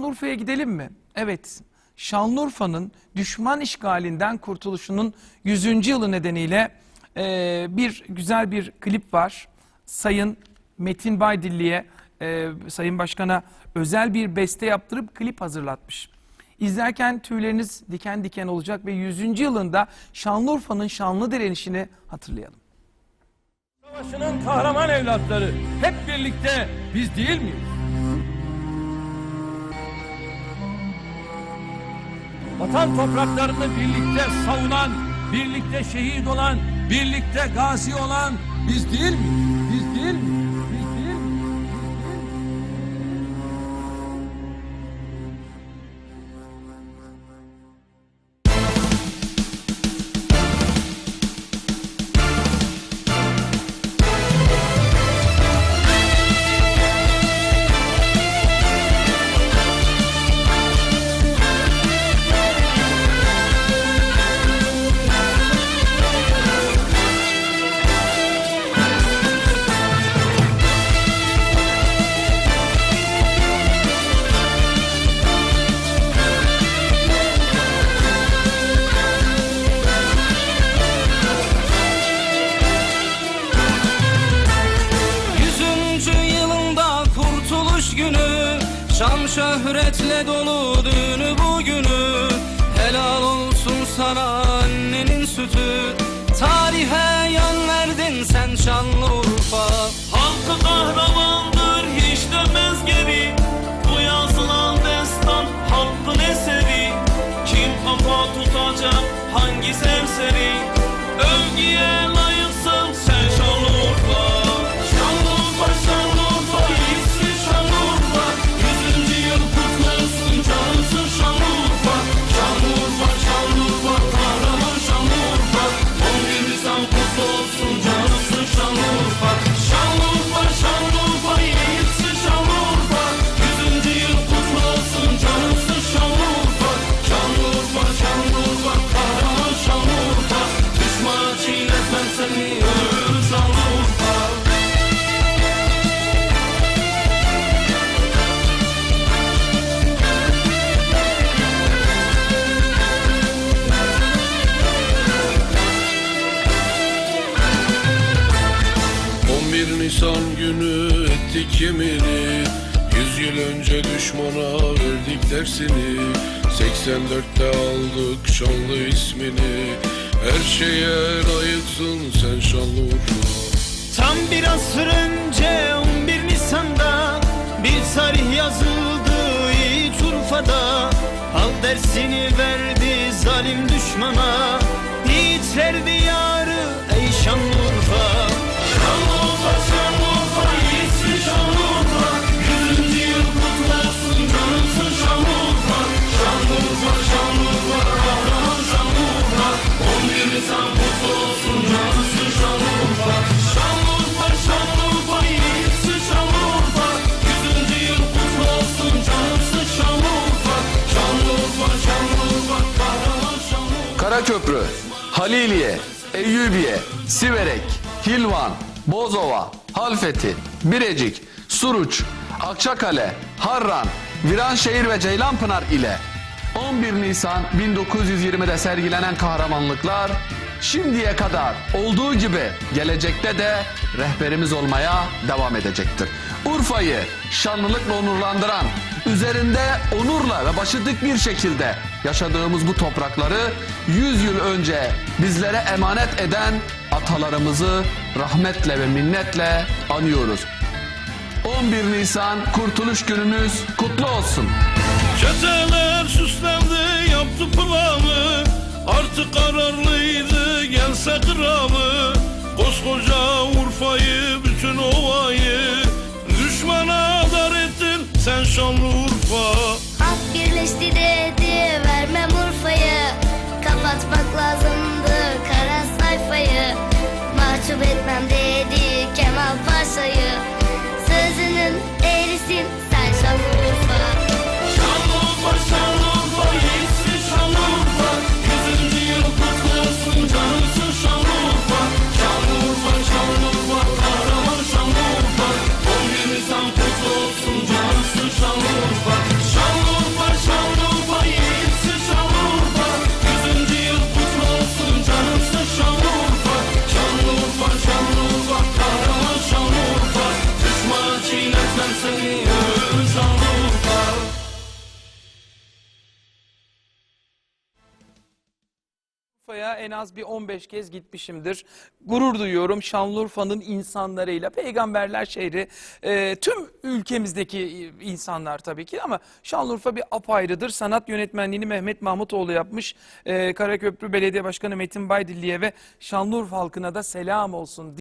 Şanlıurfa'ya gidelim mi? Evet. Şanlıurfa'nın düşman işgalinden kurtuluşunun 100. yılı nedeniyle e, bir güzel bir klip var. Sayın Metin Baydilli'ye, e, Sayın Başkan'a özel bir beste yaptırıp klip hazırlatmış. İzlerken tüyleriniz diken diken olacak ve 100. yılında Şanlıurfa'nın şanlı direnişini hatırlayalım. Savaşının kahraman evlatları hep birlikte biz değil miyiz? Vatan topraklarını birlikte savunan, birlikte şehit olan, birlikte gazi olan biz değil miyiz? Biz değil miyiz? Şan şöhretle dolu düğünü bugünü. Helal olsun sana Nisan günü ettik yemini Yüz yıl önce düşmana verdik dersini. 84'te aldık şanlı ismini. Her şeye layıksın sen Şanlıurfa Tam bir asır önce 11 Nisan'da Bir tarih yazıldı İç Urfa'da Al dersini verdi zalim düşmana Yiğitler diyarı Karaköprü, Haliliye, Eyyubiye, Siverek, Hilvan, Bozova, Halfeti, Birecik, Suruç, Akçakale, Harran, Viranşehir ve Ceylanpınar ile 11 Nisan 1920'de sergilenen kahramanlıklar şimdiye kadar olduğu gibi gelecekte de rehberimiz olmaya devam edecektir. Urfa'yı şanlılıkla onurlandıran, üzerinde onurla ve başı dik bir şekilde yaşadığımız bu toprakları 100 yıl önce bizlere emanet eden atalarımızı rahmetle ve minnetle anıyoruz. 11 Nisan Kurtuluş Günümüz kutlu olsun. Çeteler süslendi yaptı planı Artık kararlıydı gelse kramı Koskoca Urfa'yı Şanlıurfa'ya en az bir 15 kez gitmişimdir. Gurur duyuyorum Şanlıurfa'nın insanlarıyla. Peygamberler şehri e, tüm ülkemizdeki insanlar tabii ki ama Şanlıurfa bir apayrıdır. Sanat yönetmenliğini Mehmet Mahmutoğlu yapmış. E, Karaköprü Belediye Başkanı Metin Baydilli'ye ve Şanlıurfa halkına da selam olsun.